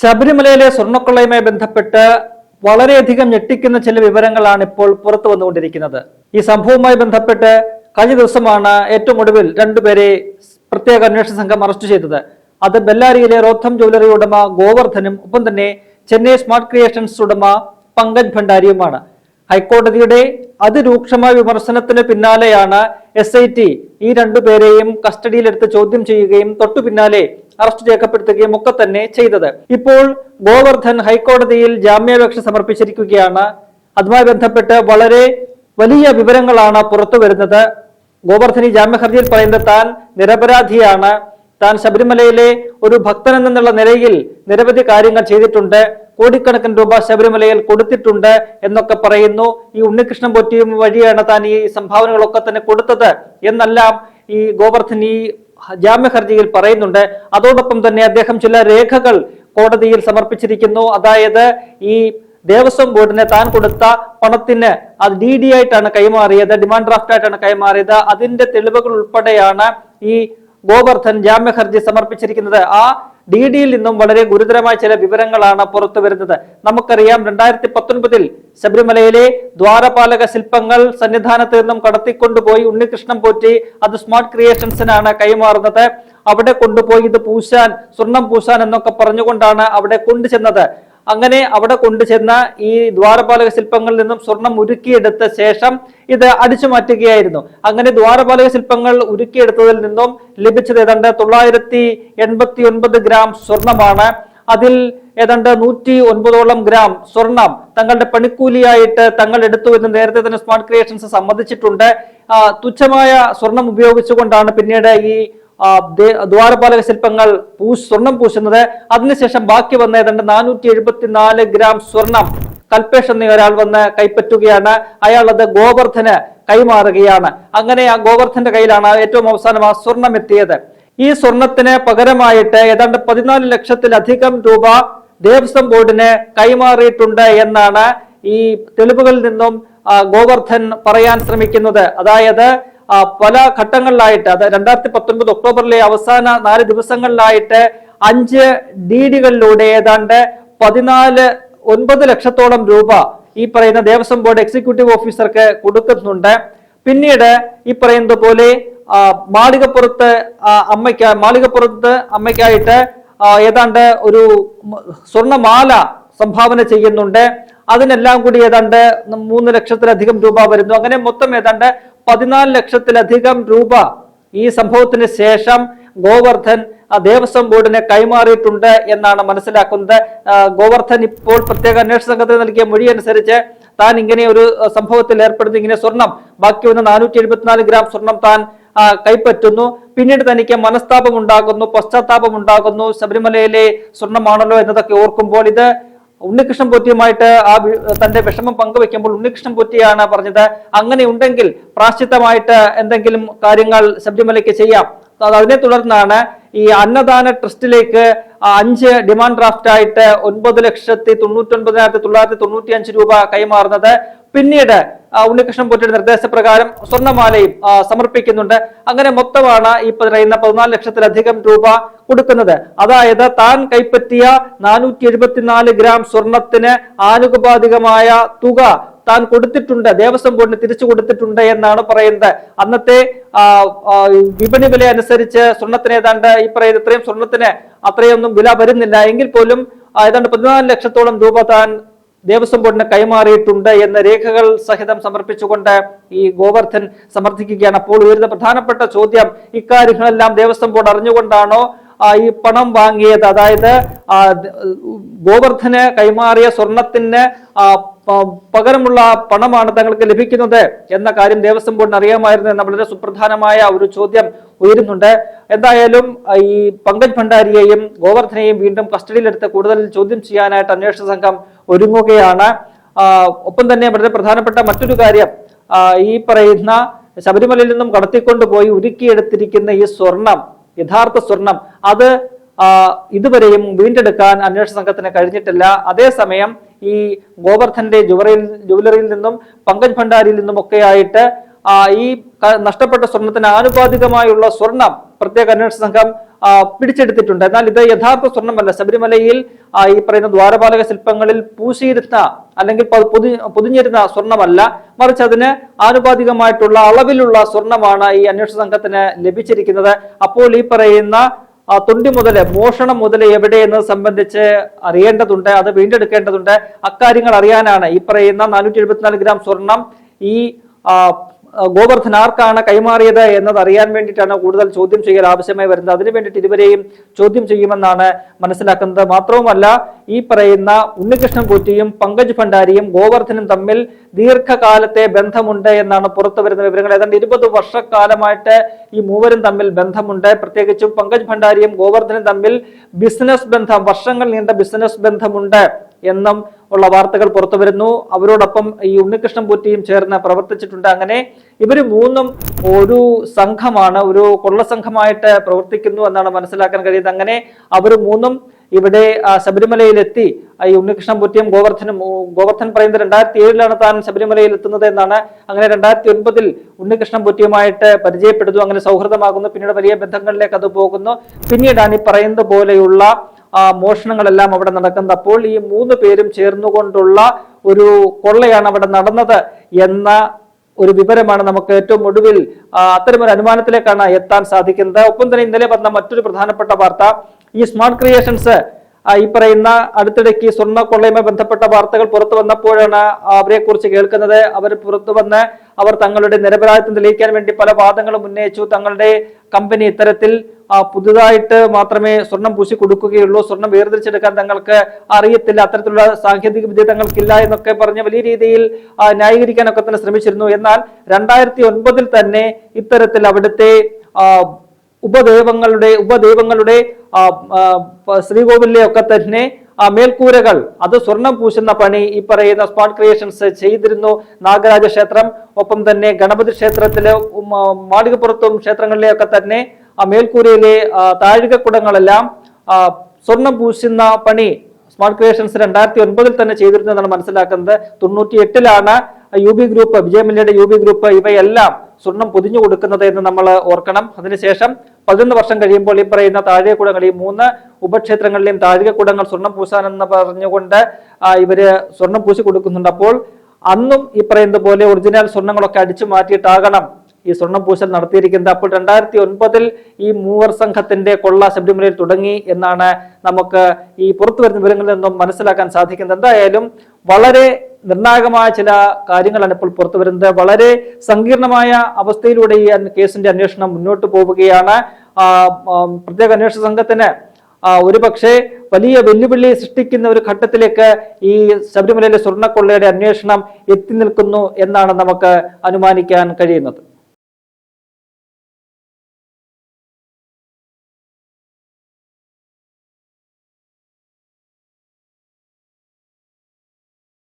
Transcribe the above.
ശബരിമലയിലെ സ്വർണക്കൊള്ളയുമായി ബന്ധപ്പെട്ട് വളരെയധികം ഞെട്ടിക്കുന്ന ചില വിവരങ്ങളാണ് ഇപ്പോൾ പുറത്തു വന്നുകൊണ്ടിരിക്കുന്നത്. ഈ സംഭവവുമായി ബന്ധപ്പെട്ട് കഴിഞ്ഞ ദിവസമാണ് ഏറ്റവും ഒടുവിൽ രണ്ടുപേരെ പ്രത്യേക അന്വേഷണ സംഘം അറസ്റ്റ് ചെയ്തത്. അത് ബെല്ലാരിയിലെ റോത്തം ജ്വല്ലറി ഉടമ ഗോവർദ്ധനും ഒപ്പം തന്നെ ചെന്നൈ സ്മാർട്ട് ക്രിയേഷൻസ് ഉടമ പങ്കജ് ഭണ്ഡാരിയുമാണ്. ഹൈക്കോടതിയുടെ അതിരൂക്ഷമായ വിമർശനത്തിന് പിന്നാലെയാണ് എസ് ഐ ടി ഈ രണ്ടുപേരെയും കസ്റ്റഡിയിലെടുത്ത് ചോദ്യം ചെയ്യുകയും തൊട്ടു പിന്നാലെ അറസ്റ്റ് രേഖപ്പെടുത്തുകയും ഒക്കെ തന്നെ ചെയ്തത്. ഇപ്പോൾ ഗോവർദ്ധൻ ഹൈക്കോടതിയിൽ ജാമ്യാപേക്ഷ സമർപ്പിച്ചിരിക്കുകയാണ്. അതുമായി ബന്ധപ്പെട്ട് വളരെ വലിയ വിവരങ്ങളാണ് പുറത്തു വരുന്നത്. ഗോവർദ്ധൻ ഈ ജാമ്യഹർജിയിൽ പറയുന്നത് താൻ നിരപരാധിയാണ്. താൻ ശബരിമലയിലെ ഒരു ഭക്തൻ എന്നുള്ള നിലയിൽ നിരവധി കാര്യങ്ങൾ ചെയ്തിട്ടുണ്ട്. കോടിക്കണക്കിന് രൂപ ശബരിമലയിൽ കൊടുത്തിട്ടുണ്ട് എന്നൊക്കെ പറയുന്നു. ഈ ഉണ്ണികൃഷ്ണൻ പൊറ്റിയും വഴിയാണ് താൻ ഈ സംഭാവനകളൊക്കെ തന്നെ കൊടുത്തത്. എന്നെല്ലാം ഈ ഗോവർദ്ധൻ ഈ ജാമ്യ ഹർജിയിൽ പറയുന്നുണ്ട്. അതോടൊപ്പം തന്നെ അദ്ദേഹം ചില രേഖകൾ കോടതിയിൽ സമർപ്പിച്ചിരിക്കുന്നു. അതായത് ഈ ദേവസ്വം ബോർഡിനെ താൻ കൊടുത്ത പണത്തിന് അത് ഡി ഡി ആയിട്ടാണ് കൈമാറിയത് ഡിമാൻഡ് ഡ്രാഫ്റ്റ് ആയിട്ടാണ് കൈമാറിയത്. അതിന്റെ തെളിവുകൾ ഉൾപ്പെടെയാണ് ഈ ഗോവർദ്ധൻ ജാമ്യ ഹർജി സമർപ്പിച്ചിരിക്കുന്നത്. ആ ഡി ഡിയിൽ നിന്നും വളരെ ഗുരുതരമായ ചില വിവരങ്ങളാണ് പുറത്തു വരുന്നത്. നമുക്കറിയാം രണ്ടായിരത്തി പത്തൊൻപതിൽ ശബരിമലയിലെ ദ്വാരപാലക ശില്പങ്ങൾ സന്നിധാനത്ത് നിന്നും കടത്തിക്കൊണ്ടുപോയി ഉണ്ണികൃഷ്ണൻ പോറ്റി അത് സ്മാർട്ട് ക്രിയേഷൻസിനാണ് കൈമാറുന്നത്. അവിടെ കൊണ്ടുപോയി ഇത് പൂശാൻ സ്വർണം പൂശാൻ എന്നൊക്കെ പറഞ്ഞുകൊണ്ടാണ് അവിടെ കൊണ്ടുചെന്നത്. അങ്ങനെ അവിടെ കൊണ്ടുചെന്ന ഈ ദ്വാരപാലക ശില്പങ്ങളിൽ നിന്നും സ്വർണം ഉരുക്കിയെടുത്ത ശേഷം ഇത് അടിച്ചു മാറ്റുകയായിരുന്നു. അങ്ങനെ ദ്വാരപാലക ശില്പങ്ങൾ ഉരുക്കിയെടുത്തതിൽ നിന്നും ലഭിച്ചത് ഏതാണ്ട് തൊള്ളായിരത്തി എൺപത്തി ഒൻപത് ഗ്രാം സ്വർണമാണ്. അതിൽ ഏതാണ്ട് നൂറ്റി ഒൻപതോളം ഗ്രാം സ്വർണം തങ്ങളുടെ പണിക്കൂലിയായിട്ട് തങ്ങൾ എടുത്തു എന്ന് നേരത്തെ തന്നെ സ്മാർട്ട് ക്രിയേഷൻസ് സമ്മതിച്ചിട്ടുണ്ട്. തുച്ഛമായ സ്വർണം ഉപയോഗിച്ചുകൊണ്ടാണ് പിന്നീട് ഈ ദ്വാരപാലക ശില്പങ്ങൾ പൂ സ്വർണം പൂശുന്നത്. അതിനുശേഷം ബാക്കി വന്ന ഏതാണ്ട് നാനൂറ്റി എഴുപത്തിനാല് ഗ്രാം സ്വർണം കൽപേഷ് എന്ന ഒരാൾ വന്ന് കൈപ്പറ്റുകയാണ്. അയാൾ അത് ഗോവർദ്ധന് കൈമാറുകയാണ്. അങ്ങനെ ആ ഗോവർദ്ധന്റെ കയ്യിലാണ് ഏറ്റവും അവസാനം ആ സ്വർണം എത്തിയത്. ഈ സ്വർണത്തിന് പകരമായിട്ട് ഏതാണ്ട് പതിനാല് ലക്ഷത്തിലധികം രൂപ ദേവസ്വം ബോർഡിന് കൈമാറിയിട്ടുണ്ട് എന്നാണ് ഈ തെളിവുകളിൽ നിന്നും ഗോവർദ്ധൻ പറയാൻ ശ്രമിക്കുന്നത്. അതായത് പല ഘട്ടങ്ങളിലായിട്ട് അത് രണ്ടായിരത്തി പത്തൊൻപത് ഒക്ടോബറിലെ അവസാന നാല് ദിവസങ്ങളിലായിട്ട് അഞ്ച് ഡീഡികളിലൂടെ ഏതാണ്ട് പതിനാല് ഒൻപത് ലക്ഷത്തോളം രൂപ ഈ പറയുന്ന ദേവസ്വം ബോർഡ് എക്സിക്യൂട്ടീവ് ഓഫീസർക്ക് കൊടുക്കുന്നുണ്ട്. പിന്നീട് ഈ പറയുന്നത് പോലെ മാളികപ്പുറത്ത് അമ്മയ്ക്ക് മാളികപ്പുറത്ത് അമ്മയ്ക്കായിട്ട് ഏതാണ്ട് ഒരു സ്വർണമാല സംഭാവന ചെയ്യുന്നുണ്ട്. അതിനെല്ലാം കൂടി ഏതാണ്ട് മൂന്ന് ലക്ഷത്തിലധികം രൂപ വരുന്നു. അങ്ങനെ മൊത്തം ഏതാണ്ട് പതിനാല് ലക്ഷത്തിലധികം രൂപ ഈ സംഭവത്തിന് ശേഷം ഗോവർദ്ധൻ ദേവസ്വം ബോർഡിനെ കൈമാറിയിട്ടുണ്ട് എന്നാണ് മനസ്സിലാക്കുന്നത്. ഗോവർദ്ധൻ ഇപ്പോൾ പ്രത്യേക അന്വേഷണ സംഘത്തിന് നൽകിയ മൊഴി അനുസരിച്ച് താൻ ഇങ്ങനെ ഒരു സംഭവത്തിൽ ഏർപ്പെടുത്തി ഇങ്ങനെ സ്വർണം ബാക്കി വന്ന നാനൂറ്റി എഴുപത്തിനാല് ഗ്രാം സ്വർണം താൻ കൈപ്പറ്റുന്നു. പിന്നീട് തനിക്ക് മനസ്താപം ഉണ്ടാകുന്നു പശ്ചാത്താപം ഉണ്ടാകുന്നു ശബരിമലയിലെ സ്വർണമാണല്ലോ എന്നതൊക്കെ ഓർക്കുമ്പോൾ ഇത് ഉണ്ണികൃഷ്ണൻ പോറ്റിയുമായിട്ട് ആ തന്റെ വിഷമം പങ്കുവെക്കുമ്പോൾ ഉണ്ണികൃഷ്ണൻ പോറ്റിയാണ് പറഞ്ഞത് അങ്ങനെ ഉണ്ടെങ്കിൽ പ്രാശ്ചിത്തമായിട്ട് എന്തെങ്കിലും കാര്യങ്ങൾ ശബരിമലയ്ക്ക് ചെയ്യാം. അത് അതിനെ തുടർന്നാണ് ഈ അന്നദാന ട്രസ്റ്റിലേക്ക് അഞ്ച് ഡിമാൻഡ് ഡ്രാഫ്റ്റ് ആയിട്ട് ഒൻപത് ലക്ഷത്തി തൊണ്ണൂറ്റി ഒൻപതിനായിരത്തി തൊള്ളായിരത്തി തൊണ്ണൂറ്റി അഞ്ച് രൂപ കൈമാറുന്നത്. പിന്നീട് ഉണ്ണികൃഷ്ണൻ പൊറ്റിയുടെ നിർദ്ദേശപ്രകാരം സ്വർണമാലയും സമർപ്പിക്കുന്നുണ്ട്. അങ്ങനെ മൊത്തമാണ് ഈ പറയുന്ന പതിനാല് ലക്ഷത്തിലധികം രൂപ കൊടുക്കുന്നത്. അതായത് താൻ കൈപ്പറ്റിയ നാനൂറ്റി എഴുപത്തിനാല് ഗ്രാം സ്വർണത്തിന് ആനുപാതികമായ തുക താൻ കൊടുത്തിട്ടുണ്ട് ദേവസ്വം ബോർഡിന് തിരിച്ചു കൊടുത്തിട്ടുണ്ട് എന്നാണ് പറയുന്നത്. അന്നത്തെ വിപണി വില അനുസരിച്ച് സ്വർണത്തിന് ഏതാണ്ട് ഈ പറയുന്ന ഇത്രയും സ്വർണത്തിന് അത്രയൊന്നും വില വരുന്നില്ല. എങ്കിൽ പോലും ഏതാണ്ട് പതിനാല് ലക്ഷത്തോളം രൂപ താൻ ദേവസ്വം ബോർഡിന് കൈമാറിയിട്ടുണ്ട് എന്ന രേഖകൾ സഹിതം സമർപ്പിച്ചുകൊണ്ട് ഈ ഗോവർദ്ധൻ സമർത്ഥിക്കുകയാണ്. അപ്പോൾ ഉയരുന്ന പ്രധാനപ്പെട്ട ചോദ്യം ഇക്കാര്യങ്ങളെല്ലാം ദേവസ്വം ബോർഡ് അറിഞ്ഞുകൊണ്ടാണോ ഈ പണം വാങ്ങിയത്? അതായത് ഗോവർദ്ധന് കൈമാറിയ സ്വർണത്തിന് പകരമുള്ള പണമാണ് തങ്ങൾക്ക് ലഭിക്കുന്നത് എന്ന കാര്യം ദേവസ്വം ബോർഡിന് അറിയാമായിരുന്നു എന്ന വളരെ സുപ്രധാനമായ ഒരു ചോദ്യം ഉയരുന്നുണ്ട്. എന്തായാലും ഈ പങ്കജ് ഭണ്ഡാരിയെയും ഗോവർദ്ധനെയും വീണ്ടും കസ്റ്റഡിയിലെടുത്ത് കൂടുതൽ ചോദ്യം ചെയ്യാനായിട്ട് അന്വേഷണ സംഘം ഒരുങ്ങുകയാണ്. ഒപ്പം തന്നെ വളരെ പ്രധാനപ്പെട്ട മറ്റൊരു കാര്യം ഈ പറയുന്ന ശബരിമലയിൽ നിന്നും കടത്തിക്കൊണ്ടുപോയി ഉരുക്കിയെടുത്തിരിക്കുന്ന ഈ സ്വർണം യഥാർത്ഥ സ്വർണം അത് ഇതുവരെയും വീണ്ടെടുക്കാൻ അന്വേഷണ സംഘത്തിന് കഴിഞ്ഞിട്ടില്ല. അതേസമയം ഈ ഗോവർദ്ധന്റെ ജുവലറിയിൽ ജുവലറിയിൽ നിന്നും പങ്കജ് ഭണ്ഡാരിയിൽ നിന്നും ഒക്കെ ആയിട്ട് ഈ നഷ്ടപ്പെട്ട സ്വർണത്തിന് ആനുപാതികമായുള്ള സ്വർണം പ്രത്യേക അന്വേഷണ സംഘം പിടിച്ചെടുത്തിട്ടുണ്ട്. എന്നാൽ ഇത് യഥാർത്ഥ സ്വർണമല്ല ശബരിമലയിൽ ഈ പറയുന്ന ദ്വാരപാലക ശില്പങ്ങളിൽ പൂശിയിരുന്ന അല്ലെങ്കിൽ പൊതി പൊതിഞ്ഞിരുന്ന സ്വർണമല്ല മറിച്ച് അതിന് ആനുപാതികമായിട്ടുള്ള അളവിലുള്ള സ്വർണമാണ് ഈ അന്വേഷണ സംഘത്തിന് ലഭിച്ചിരിക്കുന്നത്. അപ്പോൾ ഈ പറയുന്ന തൊണ്ടി മുതൽ മോഷണം മുതൽ എവിടെയെന്ന് സംബന്ധിച്ച് അറിയേണ്ടതുണ്ട് അത് വീണ്ടെടുക്കേണ്ടതുണ്ട്. അക്കാര്യങ്ങൾ അറിയാനാണ് ഈ പറയുന്ന നാനൂറ്റി ഗ്രാം സ്വർണം ഈ ഗോവർദ്ധൻ ആർക്കാണ് കൈമാറിയത് എന്നത് അറിയാൻ വേണ്ടിയിട്ടാണ് കൂടുതൽ ചോദ്യം ചെയ്യൽ ആവശ്യമായി വരുന്നത്. അതിനു വേണ്ടിയിട്ട് ഇരുവരെയും ചോദ്യം ചെയ്യുമെന്നാണ് മനസ്സിലാക്കുന്നത്. മാത്രവുമല്ല ഈ പറയുന്ന ഉണ്ണികൃഷ്ണൻ കുറ്റിയും പങ്കജ് ഭണ്ഡാരിയും ഗോവർദ്ധനും തമ്മിൽ ദീർഘകാലത്തെ ബന്ധമുണ്ട് എന്നാണ് പുറത്തു വരുന്ന വിവരങ്ങൾ. ഏതാണ്ട് ഇരുപത് വർഷക്കാലമായിട്ട് ഈ മൂവരും തമ്മിൽ ബന്ധമുണ്ട്. പ്രത്യേകിച്ചും പങ്കജ് ഭണ്ഡാരിയും ഗോവർദ്ധനും തമ്മിൽ ബിസിനസ് ബന്ധം വർഷങ്ങൾ നീണ്ട ബിസിനസ് ബന്ധമുണ്ട് എന്നും ഉള്ള വാർത്തകൾ പുറത്തു വരുന്നു. അവരോടൊപ്പം ഈ ഉണ്ണികൃഷ്ണൻ പൂറ്റിയും ചേർന്ന് പ്രവർത്തിച്ചിട്ടുണ്ട്. അങ്ങനെ ഇവർ മൂന്നും ഒരു സംഘമാണ് ഒരു കൊള്ള സംഘമായിട്ട് പ്രവർത്തിക്കുന്നു എന്നാണ് മനസ്സിലാക്കാൻ കഴിയുന്നത്. അങ്ങനെ അവർ മൂന്നും ഇവിടെ ശബരിമലയിലെത്തി. ഈ ഉണ്ണികൃഷ്ണൻ പൂറ്റിയും ഗോവർദ്ധനും ഗോവർദ്ധൻ പറയുന്നത് രണ്ടായിരത്തി ഏഴിലാണ് താൻ ശബരിമലയിൽ എത്തുന്നത് എന്നാണ് അങ്ങനെ രണ്ടായിരത്തി ഒൻപതിൽ ഉണ്ണികൃഷ്ണൻ പൂറ്റിയുമായിട്ട് പരിചയപ്പെടുന്നു. അങ്ങനെ സൗഹൃദമാകുന്നു. പിന്നീട് വലിയ ബന്ധങ്ങളിലേക്ക് അത് പോകുന്നു. പിന്നീടാണ് ഈ പറയുന്നത് പോലെയുള്ള മോഷണങ്ങളെല്ലാം അവിടെ നടക്കുന്നത്. അപ്പോൾ ഈ മൂന്ന് പേരും ചേർന്നുകൊണ്ടുള്ള ഒരു കൊള്ളയാണ് അവിടെ നടന്നത് എന്ന ഒരു വിവരമാണ് നമുക്ക് ഏറ്റവും ഒടുവിൽ അത്തരമൊരു അനുമാനത്തിലേക്കാണ് എത്താൻ സാധിക്കുന്നത്. ഒപ്പം തന്നെ ഇന്നലെ വന്ന മറ്റൊരു പ്രധാനപ്പെട്ട വാർത്ത ഈ സ്മാർട്ട് ക്രിയേഷൻസ് ഈ പറയുന്ന അടുത്തിടയ്ക്ക് സ്വർണ കൊള്ളയുമായി ബന്ധപ്പെട്ട വാർത്തകൾ പുറത്തു വന്നപ്പോഴാണ് അവരെ കുറിച്ച് കേൾക്കുന്നത്. അവർ പുറത്തു വന്ന് അവർ തങ്ങളുടെ നിരപരാധിത്വം തെളിയിക്കാൻ വേണ്ടി പല വാദങ്ങളും ഉന്നയിച്ചു. തങ്ങളുടെ കമ്പനി ഇത്തരത്തിൽ പുതുതായിട്ട് മാത്രമേ സ്വർണം പൂശി കൊടുക്കുകയുള്ളൂ. സ്വർണം വേർതിരിച്ചെടുക്കാൻ തങ്ങൾക്ക് അറിയത്തില്ല. അത്തരത്തിലുള്ള സാങ്കേതിക വിദ്യ തങ്ങൾക്കില്ല എന്നൊക്കെ പറഞ്ഞ് വലിയ രീതിയിൽ ന്യായീകരിക്കാനൊക്കെ തന്നെ ശ്രമിച്ചിരുന്നു. എന്നാൽ രണ്ടായിരത്തി ഒൻപതിൽ തന്നെ ഇത്തരത്തിൽ അവിടുത്തെ ഉപദേവങ്ങളുടെ ഉപദേവങ്ങളുടെ ശ്രീകോവിലെ ഒക്കെ തന്നെ മേൽക്കൂരകൾ അത് സ്വർണം പൂശുന്ന പണി ഈ പറയുന്ന സ്പാട്ട് ക്രിയേഷൻസ് ചെയ്തിരുന്നു. നാഗരാജ ക്ഷേത്രം ഒപ്പം തന്നെ ഗണപതി ക്ഷേത്രത്തിലെ മാളികപ്പുറത്തും ക്ഷേത്രങ്ങളിലെയൊക്കെ തന്നെ മേൽക്കൂരയിലെ ആ, താഴികക്കുടങ്ങളെല്ലാം ആ, സ്വർണം പൂശുന്ന പണി സ്മാർട്ട് ക്രിയേഷൻസ് രണ്ടായിരത്തി ഒൻപതിൽ തന്നെ ചെയ്തിരുന്നതാണ് മനസ്സിലാക്കുന്നത്. തൊണ്ണൂറ്റി എട്ടിലാണ് യു ബി ഗ്രൂപ്പ് വിജയമല്യയുടെ യു ബി ഗ്രൂപ്പ് ഇവയെല്ലാം സ്വർണം പൊതിഞ്ഞു കൊടുക്കുന്നത് എന്ന് നമ്മൾ ഓർക്കണം. അതിനുശേഷം പതിനൊന്ന് വർഷം കഴിയുമ്പോൾ ഈ പറയുന്ന താഴികക്കുടങ്ങൾ ഈ മൂന്ന് ഉപക്ഷേത്രങ്ങളിലെയും താഴികക്കുടങ്ങൾ സ്വർണം പൂശാനെന്ന് പറഞ്ഞുകൊണ്ട് ഇവർ സ്വർണം പൂശി കൊടുക്കുന്നുണ്ട്. അപ്പോൾ അന്നും ഈ പറയുന്നത് പോലെ ഒറിജിനൽ സ്വർണങ്ങളൊക്കെ അടിച്ചു മാറ്റിയിട്ടാകണം. ഈ സ്വർണം പൂശൽ നടത്തിയിരിക്കുന്നത്. അപ്പോൾ രണ്ടായിരത്തി ഒൻപതിൽ ഈ മൂവർ സംഘത്തിന്റെ കൊള്ള ശബരിമലയിൽ തുടങ്ങി എന്നാണ് നമുക്ക് ഈ പുറത്തു വരുന്ന വിവരങ്ങളിൽ നിന്നും മനസ്സിലാക്കാൻ സാധിക്കുന്നത്. എന്തായാലും വളരെ നിർണായകമായ ചില കാര്യങ്ങളാണ് ഇപ്പോൾ പുറത്തു വരുന്നത്. വളരെ സങ്കീർണമായ അവസ്ഥയിലൂടെ ഈ കേസിന്റെ അന്വേഷണം മുന്നോട്ട് പോവുകയാണ്. പ്രത്യേക അന്വേഷണ സംഘത്തിന് ഒരുപക്ഷെ വലിയ വെല്ലുവിളി സൃഷ്ടിക്കുന്ന ഒരു ഘട്ടത്തിലേക്ക് ഈ ശബരിമലയിലെ സ്വർണക്കൊള്ളയുടെ അന്വേഷണം എത്തി നിൽക്കുന്നു എന്നാണ് നമുക്ക് അനുമാനിക്കാൻ കഴിയുന്നത്.